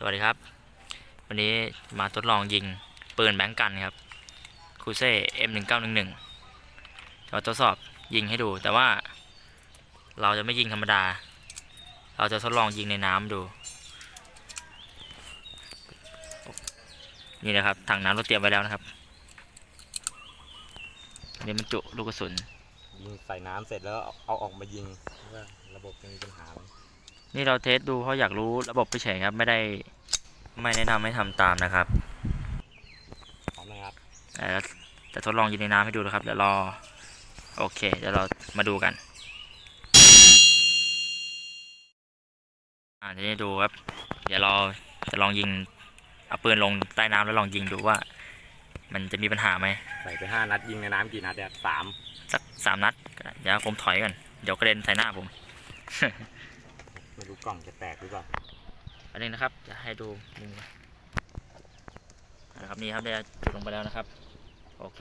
สวัสดีครับ วันนี้มาทดลองยิงปืนแบงก์กันครับคูเซ่ M1911 จะมาทดสอบยิงให้ดูแต่ว่า เราจะไม่ยิงธรรมดา เราจะทดลองยิงในน้ำดู นี่นะครับถังน้ำเราเตรียมไว้แล้วนะครับอันนี้มันจุลูกกระสุนยิงใส่น้ำเสร็จแล้วเอาเอาออกมายิงว่าระบบจะมีปัญหา นี่เราเทสดูเพราะอยากรู้ระบบไปเฉยๆครับ ไม่ได้ไม่แนะนำให้ทำตามนะครับพร้อมนะครับแต่เราจะทดลองยิงในน้ำให้ดูนะครับ เดี๋ยวรอ โอเค เดี๋ยวเรามาดูกัน อ่าเดี๋ยวนี้ดูครับ เดี๋ยวเราจะลองยิงเอาปืนลงใต้น้ำแล้วลองยิงดูว่า มันจะมีปัญหาไหม ใส่ไปห้านัดยิงในน้ำกี่นัดเนี่ยสาม สักสามนัดก็ได้เดี๋ยวผมถอยกันเดี๋ยวกระเด็นใส่หน้าผม ไม่รู้กล่องจะแตกหรือเปล่าอันนี้นะครับ จะให้ดูมุมนะครับนี่ครับได้จุดลงไปแล้วนะครับ โอเค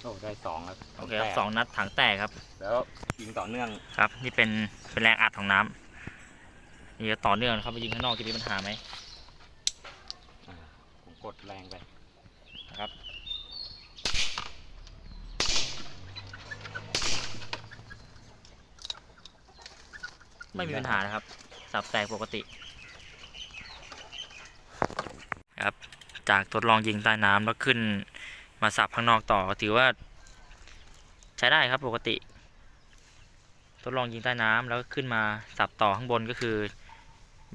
โอ้ได้สองครับโอเคครับแตกสองนัดถังแตกครับ แล้วยิงต่อเนื่องครับ นี่เป็นเป็นแรงอัดของน้ำนี่ก็ต่อเนื่องนะครับไปยิงข้างนอกจะมีปัญหาไหมอ่าผมกดแรงไป นะครับ ไม่มีปัญหานะครับ สับแตกปกติ ครับ จากทดลองยิงใต้น้ำแล้วขึ้นมาสับข้างนอกต่อก็ถือว่า ใช้ได้ครับปกติ ทดลองยิงใต้น้ำแล้วขึ้นมาสับต่อข้างบนก็คือ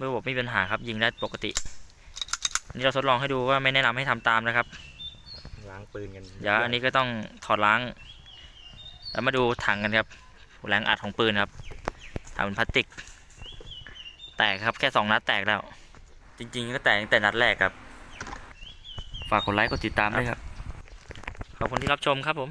ระบบไม่มีปัญหาครับยิงได้ปกตินี่เราทดลองให้ดูว่าไม่แนะนำให้ทำตามนะครับ ล้างปืนกันเดี๋ยวอันนี้ก็ต้องถอดล้าง แล้วมาดูถังกันครับแรงอัดของปืนครับ ทำเป็นพลาสติก แตกครับแค่สองนัดแตกแล้ว จริง ๆ ก็แตกตั้งแต่นัดแรกครับ ฝากกดไลค์กดติดตามด้วยครับ ขอบคุณที่รับชมครับผม